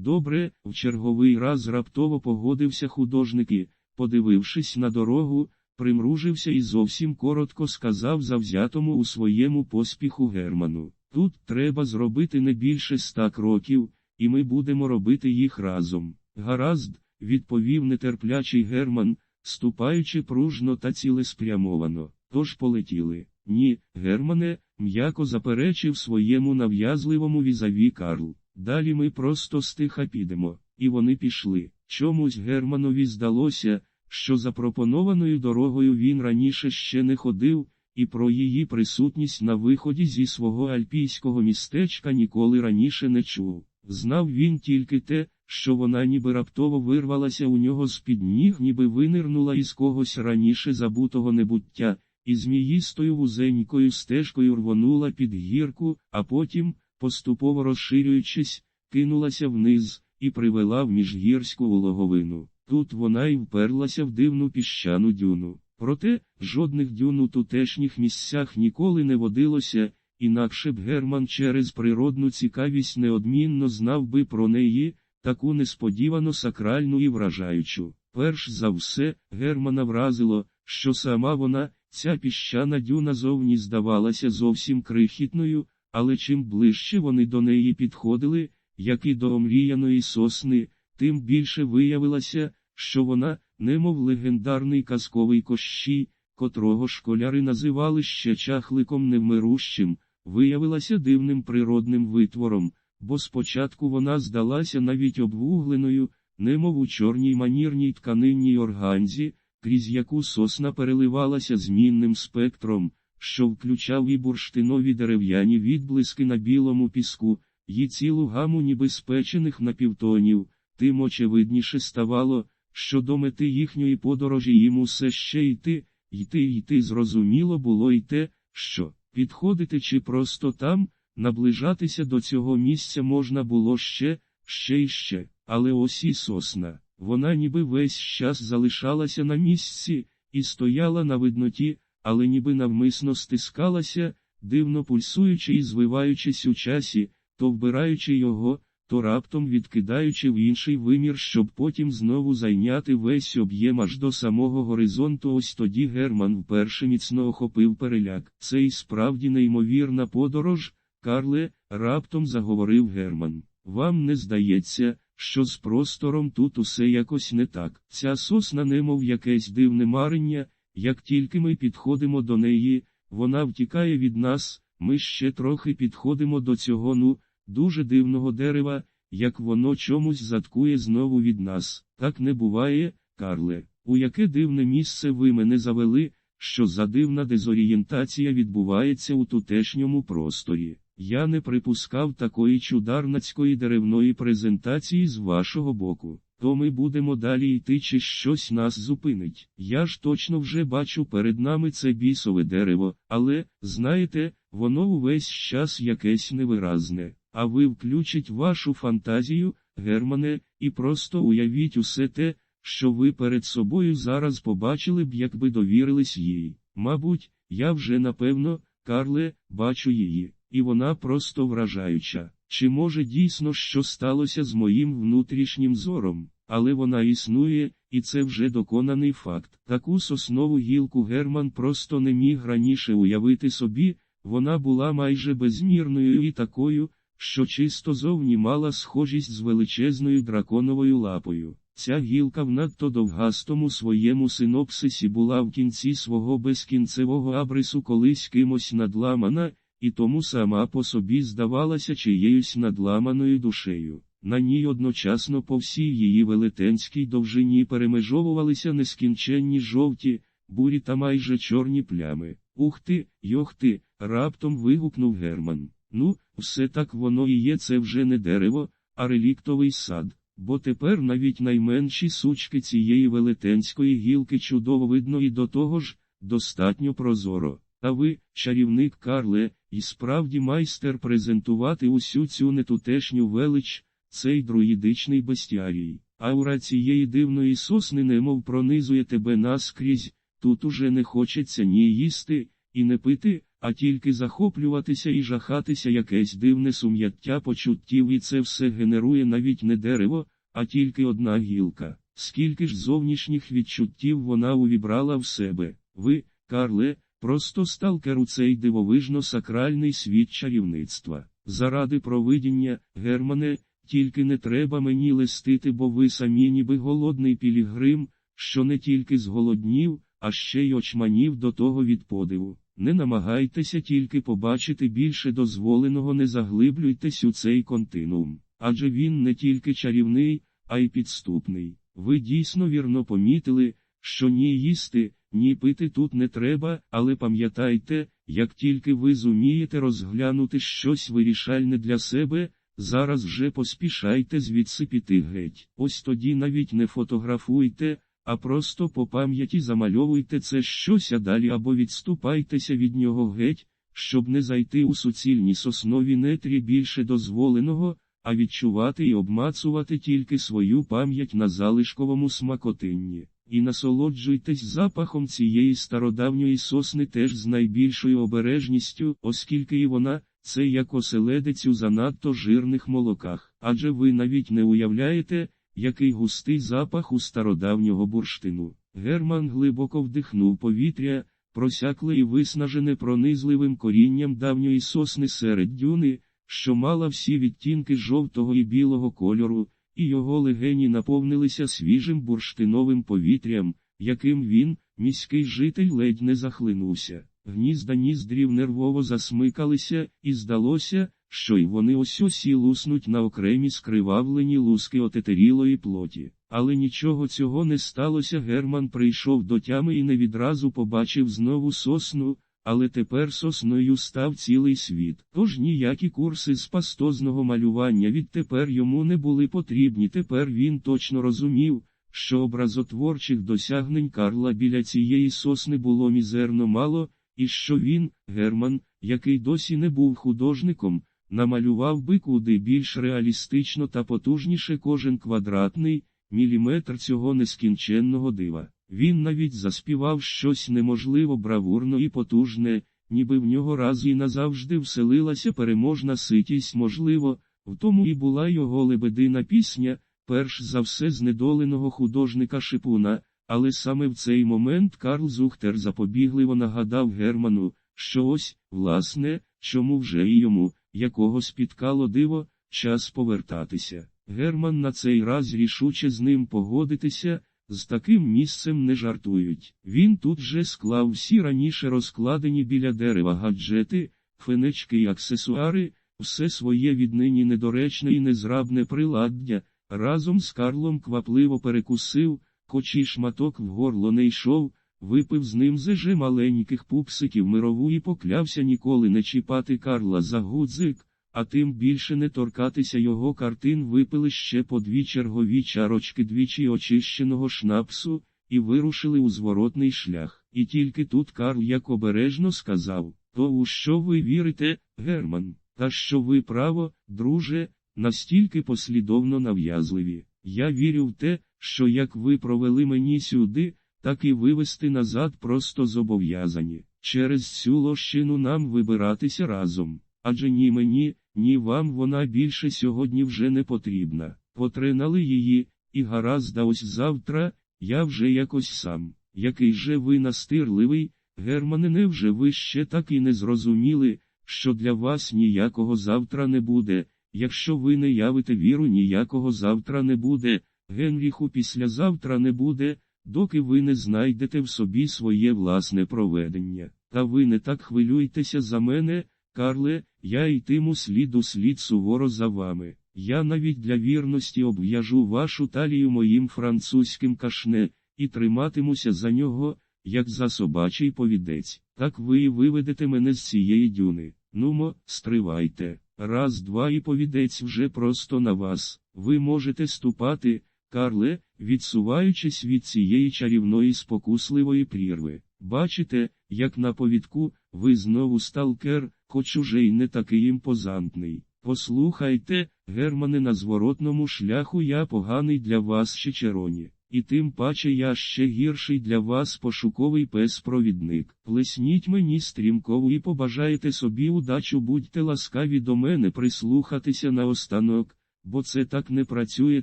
Добре, в черговий раз раптово погодився художник і, подивившись на дорогу, примружився і зовсім коротко сказав завзятому у своєму поспіху Герману. Тут треба зробити не більше ста кроків, і ми будемо робити їх разом. Гаразд, відповів нетерплячий Герман, ступаючи пружно та цілеспрямовано. Тож полетіли. Ні, Германе, м'яко заперечив своєму нав'язливому візаві Карл. Далі ми просто стиха підемо. І вони пішли. Чомусь Германові здалося, що запропонованою дорогою він раніше ще не ходив, і про її присутність на виході зі свого альпійського містечка ніколи раніше не чув. Знав він тільки те, що вона ніби раптово вирвалася у нього з під ніг, ніби винирнула із когось раніше забутого небуття, і зміїстою вузенькою стежкою рвонула під гірку, а потім, поступово розширюючись, кинулася вниз і привела в міжгірську улоговину. Тут вона й вперлася в дивну піщану дюну. Проте, жодних дюн у тутешніх місцях ніколи не водилося, інакше б Герман через природну цікавість неодмінно знав би про неї, таку несподівано сакральну і вражаючу. Перш за все, Германа вразило, що сама вона, ця піщана дюна зовні здавалася зовсім крихітною, але чим ближче вони до неї підходили, як і до омріяної сосни, тим більше виявилося, що вона, немов легендарний казковий кощій, котрого школяри називали ще чахликом невмирущим, виявилася дивним природним витвором, бо спочатку вона здалася навіть обвугленою, немов у чорній манірній тканинній органзі, крізь яку сосна переливалася змінним спектром, що включав і бурштинові дерев'яні відблиски на білому піску, і цілу гаму ніби спечених напівтонів, тим очевидніше ставало, що до мети їхньої подорожі їм усе ще йти, йти йти. Зрозуміло було й те, що, підходити чи просто там, наближатися до цього місця можна було ще, ще й ще, але ось і сосна, вона ніби весь час залишалася на місці, і стояла на видноті, але ніби навмисно стискалася, дивно пульсуючи і звиваючись у часі, то вбираючи його, то раптом відкидаючи в інший вимір, щоб потім знову зайняти весь об'єм аж до самого горизонту. Ось тоді Герман вперше міцно охопив переляк. Це і справді неймовірна подорож, Карле, раптом заговорив Герман. Вам не здається, що з простором тут усе якось не так. Ця сосна, немов якесь дивне марення, як тільки ми підходимо до неї, вона втікає від нас, ми ще трохи підходимо до цього ну дуже дивного дерева, як воно чомусь заткує знову від нас. Так не буває, Карле, у яке дивне місце ви мене завели, що за дивна дезорієнтація відбувається у тутешньому просторі. Я не припускав такої чударнацької деревної презентації з вашого боку. То ми будемо далі йти, чи щось нас зупинить. Я ж точно вже бачу перед нами це бісове дерево, але, знаєте, воно увесь час якесь невиразне. А ви включіть вашу фантазію, Германе, і просто уявіть усе те, що ви перед собою зараз побачили б, якби довірились їй. Мабуть, я вже напевно, Карле, бачу її, і вона просто вражаюча. Чи може дійсно що сталося з моїм внутрішнім зором, але вона існує, і це вже доконаний факт. Таку соснову гілку Герман просто не міг раніше уявити собі, вона була майже безмірною і такою що чисто зовні мала схожість з величезною драконовою лапою. Ця гілка в надто довгастому своєму синопсисі була в кінці свого безкінцевого абрису колись кимось надламана, і тому сама по собі здавалася чиєюсь надламаною душею. На ній одночасно по всій її велетенській довжині перемежовувалися нескінченні жовті, бурі та майже чорні плями. Ух ти, йох ти, раптом вигукнув Герман. Ну, все так воно і є, це вже не дерево, а реліктовий сад, бо тепер навіть найменші сучки цієї велетенської гілки чудово видно і до того ж, достатньо прозоро. А ви, чарівник Карле, і справді майстер презентувати усю цю нетутешню велич, цей друїдичний бестіарій. Аура цієї дивної сосни немов пронизує тебе наскрізь, тут уже не хочеться ні їсти, і не пити, а тільки захоплюватися і жахатися якесь дивне сум'яття почуттів, і це все генерує навіть не дерево, а тільки одна гілка. Скільки ж зовнішніх відчуттів вона увібрала в себе. Ви, Карле, просто сталкер у цей дивовижно сакральний світ чарівництва. Заради провидіння, Германе, тільки не треба мені листити, бо ви самі ніби голодний пілігрим, що не тільки зголоднів, а ще й очманів до того від подиву. Не намагайтеся тільки побачити більше дозволеного, не заглиблюйтесь у цей континуум, адже він не тільки чарівний, а й підступний. Ви дійсно вірно помітили, що ні їсти, ні пити тут не треба, але пам'ятайте, як тільки ви зумієте розглянути щось вирішальне для себе, зараз вже поспішайте звідси піти геть. Ось тоді навіть не фотографуйте, а просто по пам'яті замальовуйте це щось а далі або відступайтеся від нього геть, щоб не зайти у суцільні соснові нетрі більше дозволеного, а відчувати і обмацувати тільки свою пам'ять на залишковому смакотинні. І насолоджуйтесь запахом цієї стародавньої сосни теж з найбільшою обережністю, оскільки і вона, це як оселедець у занадто жирних молоках. Адже ви навіть не уявляєте, який густий запах у стародавнього бурштину. Герман глибоко вдихнув повітря, просякле і виснажене пронизливим корінням давньої сосни серед дюни, що мала всі відтінки жовтого і білого кольору, і його легені наповнилися свіжим бурштиновим повітрям, яким він, міський житель, ледь не захлинувся. Гнізда ніздрів нервово засмикалися, і здалося, що й вони ось осі луснуть на окремі скривавлені луски отетерілої плоті. Але нічого цього не сталося. Герман прийшов до тями і не відразу побачив знову сосну, але тепер сосною став цілий світ. Тож ніякі курси з пастозного малювання відтепер йому не були потрібні. Тепер він точно розумів, що образотворчих досягнень Карла біля цієї сосни було мізерно мало, і що він, Герман, який досі не був художником, намалював би куди більш реалістично та потужніше кожен квадратний міліметр цього нескінченного дива. Він навіть заспівав щось неможливо бравурно і потужне, ніби в нього раз і назавжди вселилася переможна ситість, можливо, в тому і була його лебедина пісня, перш за все знедоленого художника Шипуна, але саме в цей момент Карл Зухтер запобігливо нагадав Герману, що ось, власне, чому вже і йому, якого спіткало диво, час повертатися. Герман на цей раз рішуче з ним погодитися. З таким місцем не жартують. Він тут же склав всі раніше розкладені біля дерева гаджети, фенечки й аксесуари, все своє віднині недоречне і незрабне приладдя, разом з Карлом квапливо перекусив, кочий шматок в горло не йшов, випив з ним зеже маленьких пупсиків мирову і поклявся ніколи не чіпати Карла за гудзик а тим більше не торкатися його картин випили ще по дві чергові чарочки двічі очищеного шнапсу, і вирушили у зворотний шлях. І тільки тут Карл як обережно сказав То у що ви вірите, Герман, та що ви право, друже, настільки послідовно нав'язливі. Я вірю в те, що як ви провели мені сюди, так і вивести назад просто зобов'язані. Через цю лощину нам вибиратися разом. Адже ні мені, ні вам вона більше сьогодні вже не потрібна. Потринали її, і гаразд, ось завтра, я вже якось сам. Який же ви настирливий, Германе, невже ви ще так і не зрозуміли, що для вас ніякого завтра не буде, якщо ви не явите віру, ніякого завтра не буде, Генріху післязавтра не буде, доки ви не знайдете в собі своє власне проведення. Та ви не так хвилюйтеся за мене, Карле, я йтиму слід у слід суворо за вами. Я навіть для вірності обв'яжу вашу талію моїм французьким кашне, і триматимуся за нього, як за собачий повідець. Так ви і виведете мене з цієї дюни. Нумо, стривайте. Раз, два і повідець вже просто на вас. Ви можете ступати, Карле, відсуваючись від цієї чарівної спокусливої прірви. Бачите, як на повідку, ви знову сталкер, хоч уже й не такий імпозантний. Послухайте, Германе, на зворотному шляху я поганий для вас Чечероні. І тим паче я ще гірший для вас пошуковий пес-провідник. Плесніть мені стрімкову і побажайте собі удачу, будьте ласкаві до мене прислухатися на останок, бо це так не працює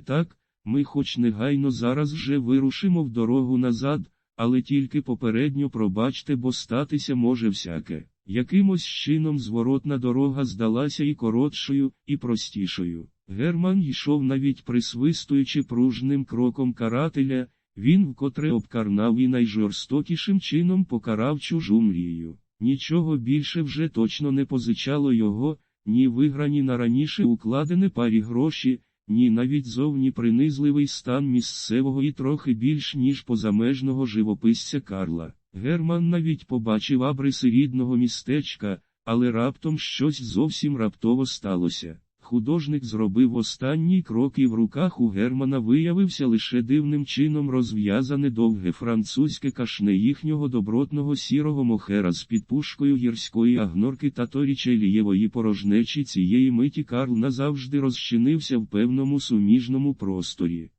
так, ми хоч негайно зараз вже вирушимо в дорогу назад, але тільки попередньо пробачте, бо статися може всяке. Якимось чином зворотна дорога здалася і коротшою, і простішою. Герман йшов навіть присвистуючи пружним кроком карателя, він вкотре обкарнав і найжорстокішим чином покарав чужу мрію. Нічого більше вже точно не позичало його, ні виграні на раніше укладене парі гроші, ні навіть зовні принизливий стан місцевого і трохи більш ніж позамежного живописця Карла. Герман навіть побачив абриси рідного містечка, але раптом щось зовсім раптово сталося. Художник зробив останній крок і в руках у Германа виявився лише дивним чином розв'язане довге французьке кашне їхнього добротного сірого мохера з підпушкою гірської агнорки та торічелієвої порожнечі цієї миті Карл назавжди розчинився в певному суміжному просторі.